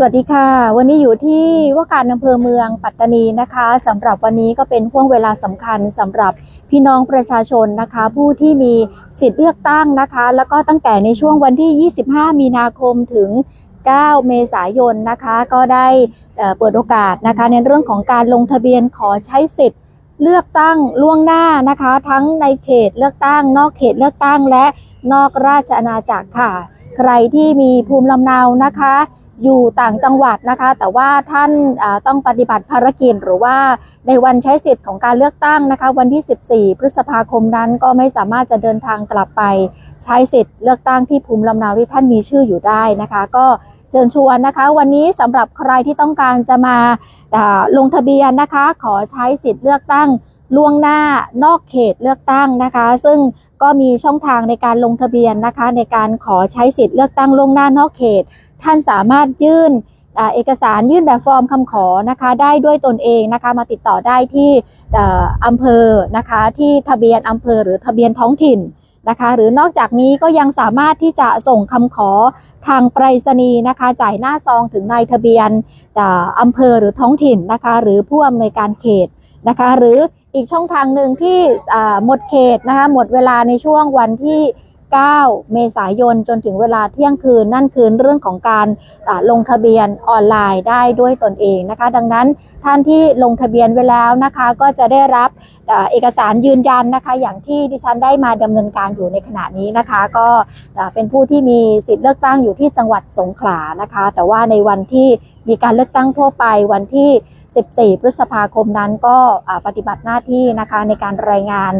สวัสดีค่ะ วันนี้อยู่ที่ว่าการอำเภอเมืองปัตตานีนะคะสำหรับวันนี้ก็เป็นห่วงเวลาสำคัญสำหรับพี่น้องประชาชนนะคะ ผู้ที่มีสิทธิ์เลือกตั้งนะคะ แล้วก็ตั้งแต่ในช่วงวันที่ 25 มีนาคมถึง 9 เมษายนนะคะ ก็ได้เปิดโอกาสนะคะ ในเรื่องของการลงทะเบียนขอใช้สิทธิ์เลือกตั้งล่วงหน้านะคะ ทั้งในเขตเลือกตั้ง นอกเขตเลือกตั้งและนอกราชอาณาจักรค่ะ ใครที่มีภูมิลำเนานะคะ อยู่ต่างจังหวัดนะคะ แต่ว่าท่านต้องปฏิบัติภารกิจหรือว่าในวันใช้สิทธิ์ของการเลือกตั้งนะคะ วันที่ 14 พฤษภาคมนั้นก็ไม่สามารถจะเดินทางกลับไปใช้สิทธิ์เลือกตั้งที่ภูมิลำเนาที่ท่านมีชื่ออยู่ได้นะคะ ก็เชิญชวนนะคะ วันนี้สำหรับใครที่ต้องการจะมาอ่าลงทะเบียนนะคะ ขอใช้สิทธิ์เลือกตั้งล่วงหน้านอกเขตเลือกตั้งนะคะ ซึ่งก็มีช่องทางในการลงทะเบียนนะคะ ในการขอใช้สิทธิ์เลือกตั้งล่วงหน้านอกเขต ท่านสามารถยื่นเอกสารยื่นแบบฟอร์มคำขอนะคะได้ด้วยตนเองนะคะมาติดต่อได้ที่อำเภอนะคะที่ทะเบียนอำเภอหรือทะเบียนท้องถิ่นนะคะหรือนอกจากนี้ก็ยังสามารถที่จะส่งคำขอทางไปรษณีย์นะคะจ่ายหน้าซองถึงนายทะเบียนอ่าอำเภอหรือท้องถิ่นนะคะหรือผู้อำนวยการเขตนะคะหรืออีกช่องทางหนึ่งที่หมดเขตนะคะหมดเวลาในช่วงวันที่ 9 เมษายนจนถึงเวลาเที่ยงคืน นั่นคือเรื่องของการลงทะเบียนออนไลน์ได้ด้วยตนเองนะคะ ดังนั้นท่านที่ลงทะเบียนไว้แล้วนะคะ ก็จะได้รับอเอกสารยืนยันนะคะ อย่างที่ดิฉันได้มาดำเนินการอยู่ในขณะนี้นะคะ ก็เป็นผู้ที่มีสิทธิ์เลือกตั้งอยู่ที่จังหวัดสงขลานะคะ แต่ว่าในวันที่มีการเลือกตั้งทั่วไปวันที่ 14 พฤษภาคมนั้นก็ปฏิบัติหน้าที่นะคะในการรายงาน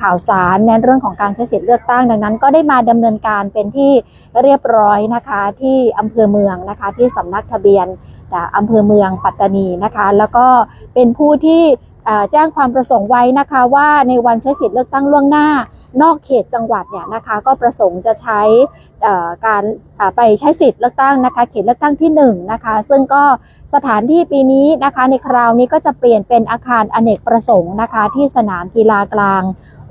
ข่าวสารในเรื่องของการใช้สิทธิ์เลือกตั้งดังนั้น ก็ได้มาดำเนินการเป็นที่เรียบร้อยนะคะที่อำเภอเมืองนะคะที่สำนักทะเบียนอ่าอำเภอเมืองปัตตานีนะคะ แล้วก็เป็นผู้ที่แจ้งความประสงค์ไว้นะคะว่าในวันใช้สิทธิ์เลือกตั้งล่วงหน้า นอกเขตจังหวัดเนี่ยนะคะก็ประสงค์จะใช้การไปใช้สิทธิ์เลือกตั้งนะคะเขตเลือกตั้งที่หนึ่งนะคะซึ่งก็สถานที่ปีนี้นะคะในคราวนี้ก็จะเปลี่ยนเป็นอาคารอเนกประสงค์นะคะที่สนามกีฬากลาง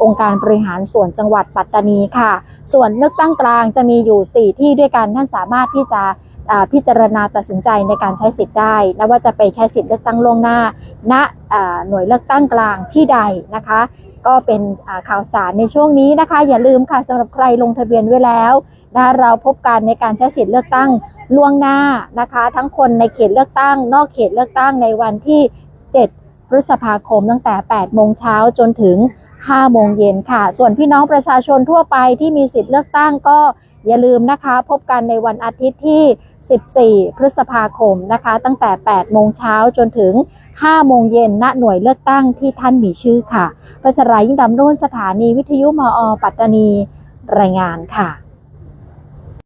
องค์การบริหารส่วนจังหวัดปัตตานีค่ะ ส่วนเลือกตั้งกลางจะมีอยู่ 4 ที่ด้วยกันท่านสามารถที่จะพิจารณาตัดสินใจในการใช้สิทธิ์ได้นะว่าจะไปใช้สิทธิ์เลือกตั้งล่วงหน้าณหน่วยเลือกตั้งกลางที่ใดนะคะ ก็เป็นข่าวสารในช่วงนี้นะคะ อย่าลืมค่ะสำหรับใครลงทะเบียนไว้แล้วนะเราพบกันในการใช้สิทธิ์เลือกตั้งล่วงหน้านะคะ ทั้งคนในเขตเลือกตั้ง นอกเขตเลือกตั้งในวันที่ 7 พฤษภาคมตั้งแต่ 8 โมงเช้าจนถึง 5 โมงเย็นค่ะ ส่วนพี่น้องประชาชนทั่วไปที่มีสิทธิ์เลือกตั้งก็อย่าลืมนะคะ พบกันในวันอาทิตย์ที่ 14 พฤษภาคมนะคะ ตั้งแต่ 8 โมงเช้าจนถึง 5 โมงเย็นณหน่วยเลือกตั้งที่ท่านมีชื่อค่ะประชรายิ่งดำรุ่นสถานีวิทยุมอ ปัตตานี รายงานค่ะ